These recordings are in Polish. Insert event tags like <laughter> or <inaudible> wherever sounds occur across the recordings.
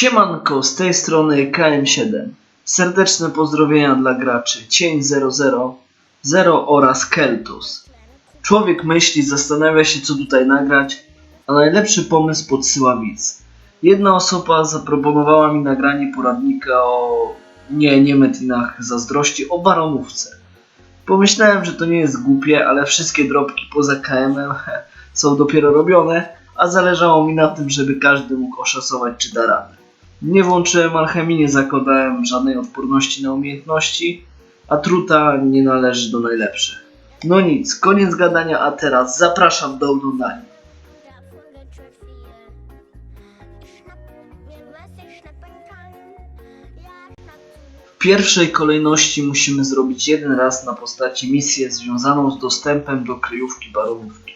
Siemanko, z tej strony KM7. Serdeczne pozdrowienia dla graczy Cień 00, Zero oraz Keltus. Człowiek myśli, zastanawia się co tutaj nagrać, a najlepszy pomysł podsyła widz. Jedna osoba zaproponowała mi nagranie poradnika o... nie, nie metlinach zazdrości, o baronówce. Pomyślałem, że to nie jest głupie, ale wszystkie drobki poza KM-em <laughs> są dopiero robione, a zależało mi na tym, żeby każdy mógł oszacować czy da radę. Nie włączyłem alchemii, nie zakładałem żadnej odporności na umiejętności, a truta nie należy do najlepszych. No nic, koniec gadania, a teraz zapraszam do oglądania. W pierwszej kolejności musimy zrobić jeden raz na postaci misję związaną z dostępem do kryjówki baronówki.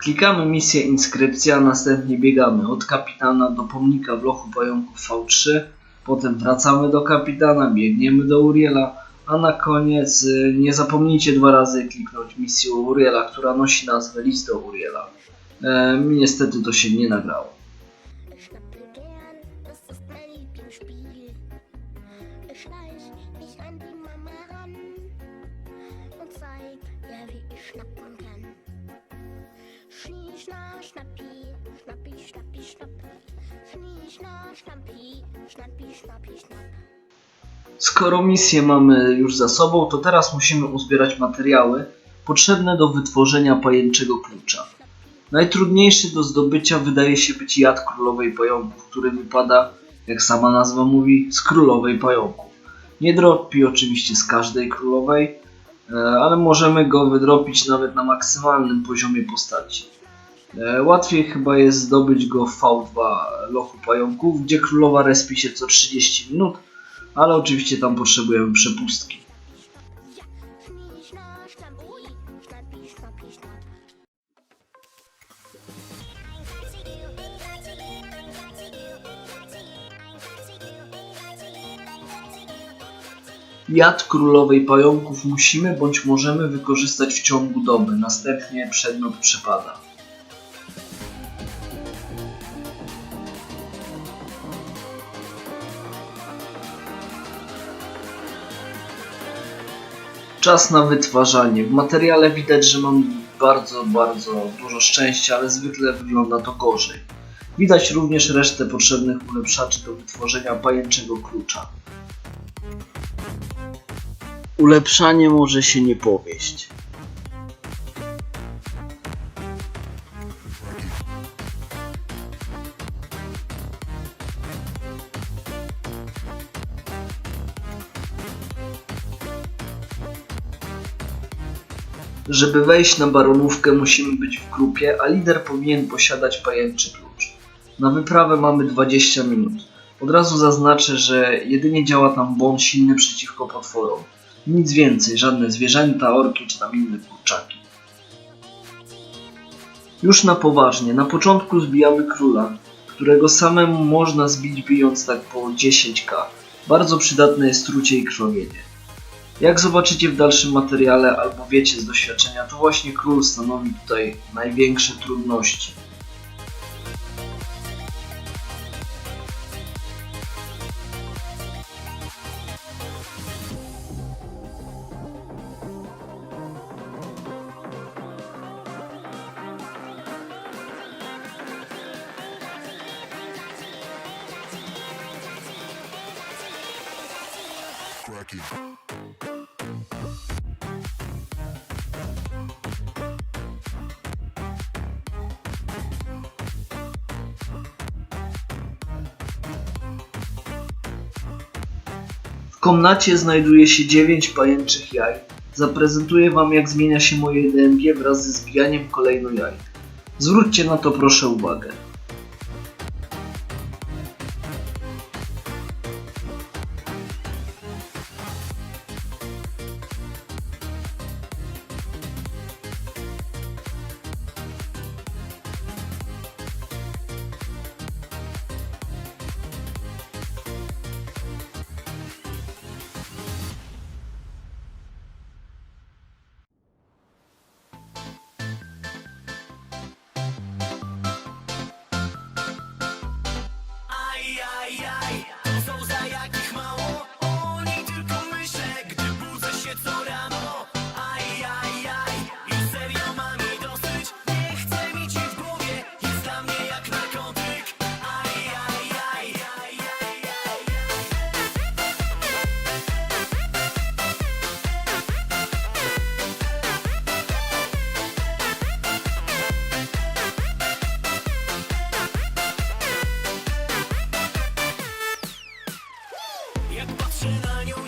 Klikamy misję inskrypcja, a następnie biegamy od kapitana do pomnika w lochu pająków V3, potem wracamy do kapitana, biegniemy do Uriela, a na koniec y, nie zapomnijcie dwa razy kliknąć misję Uriela, która nosi nazwę List do Uriela. E, niestety to się nie nagrało. Schnappen schna, schnappi, schnappi, schnappi, schnapp. Schnie, schna, schnappi, schnappi, schnappi, schnapp. Skoro misję mamy już za sobą, to teraz musimy uzbierać materiały potrzebne do wytworzenia pajęczego klucza. Najtrudniejszy do zdobycia wydaje się być jad królowej pająków, który wypada, jak sama nazwa mówi, z królowej pająków. Nie dropi oczywiście z każdej królowej, e, ale możemy go wydropić nawet na maksymalnym poziomie postaci. E, Łatwiej chyba jest zdobyć go w V2 lochu pająków, gdzie królowa respi się co 30 minut, ale oczywiście tam potrzebujemy przepustki. Jad królowej pająków musimy bądź możemy wykorzystać w ciągu doby, następnie przedmiot przepada. Czas na wytwarzanie. W materiale widać, że mam bardzo, bardzo dużo szczęścia, ale zwykle wygląda to gorzej. Widać również resztę potrzebnych ulepszaczy do wytworzenia pajęczego klucza. Ulepszanie może się nie powieść. Żeby wejść na baronówkę musimy być w grupie, a lider powinien posiadać pajęczy klucz. Na wyprawę mamy 20 minut. Od razu zaznaczę, że jedynie działa tam bon silny przeciwko potworom. Nic więcej, żadne zwierzęta, orki czy tam inne kurczaki. Już na poważnie, na początku zbijamy króla, którego samemu można zbić bijąc tak po 10k. Bardzo przydatne jest trucie i krwawienie. Jak zobaczycie w dalszym materiale albo wiecie z doświadczenia, to właśnie król stanowi tutaj największe trudności. W komnacie znajduje się 9 pajęczych jaj. Zaprezentuję Wam jak zmienia się moje DMG wraz ze zbijaniem kolejno jaj. Zwróćcie na to proszę uwagę. Jak patrzę na nią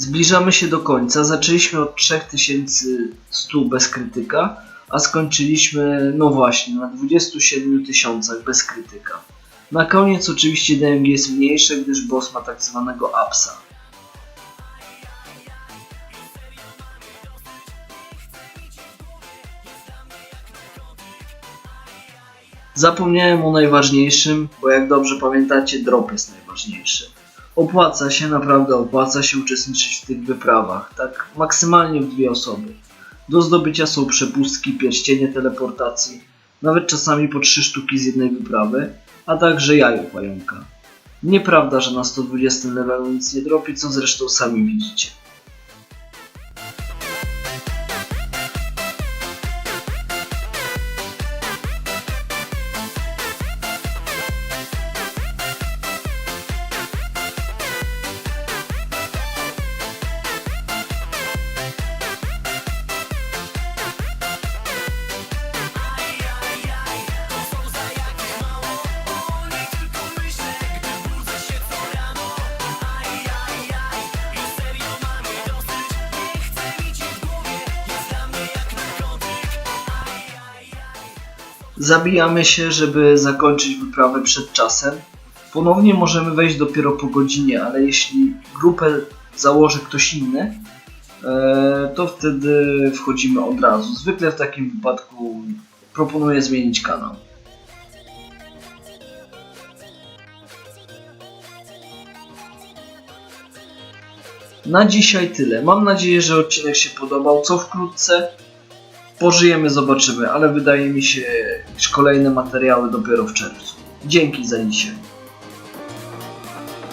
Zbliżamy się do końca. Zaczęliśmy od 3100 bez krytyka, a skończyliśmy, no właśnie, na 27 tysiącach bez krytyka. Na koniec oczywiście DMG jest mniejsze, gdyż boss ma tak zwanego apsa. Zapomniałem o najważniejszym, bo jak dobrze pamiętacie, drop jest najważniejszy. Opłaca się, naprawdę opłaca się uczestniczyć w tych wyprawach, tak maksymalnie w dwie osoby. Do zdobycia są przepustki, pierścienie teleportacji, nawet czasami po trzy sztuki z jednej wyprawy, a także jajo pająka. Nieprawda, że na 120 levelu nic nie dropi, co zresztą sami widzicie. Zabijamy się, żeby zakończyć wyprawę przed czasem. Ponownie możemy wejść dopiero po godzinie, ale jeśli grupę założy ktoś inny, e, to wtedy wchodzimy od razu. Zwykle w takim wypadku proponuję zmienić kanał. Na dzisiaj tyle. Mam nadzieję, że odcinek się podobał. Co wkrótce pożyjemy, zobaczymy, ale wydaje mi się, iż kolejne materiały dopiero w czerwcu. Dzięki za dzisiaj.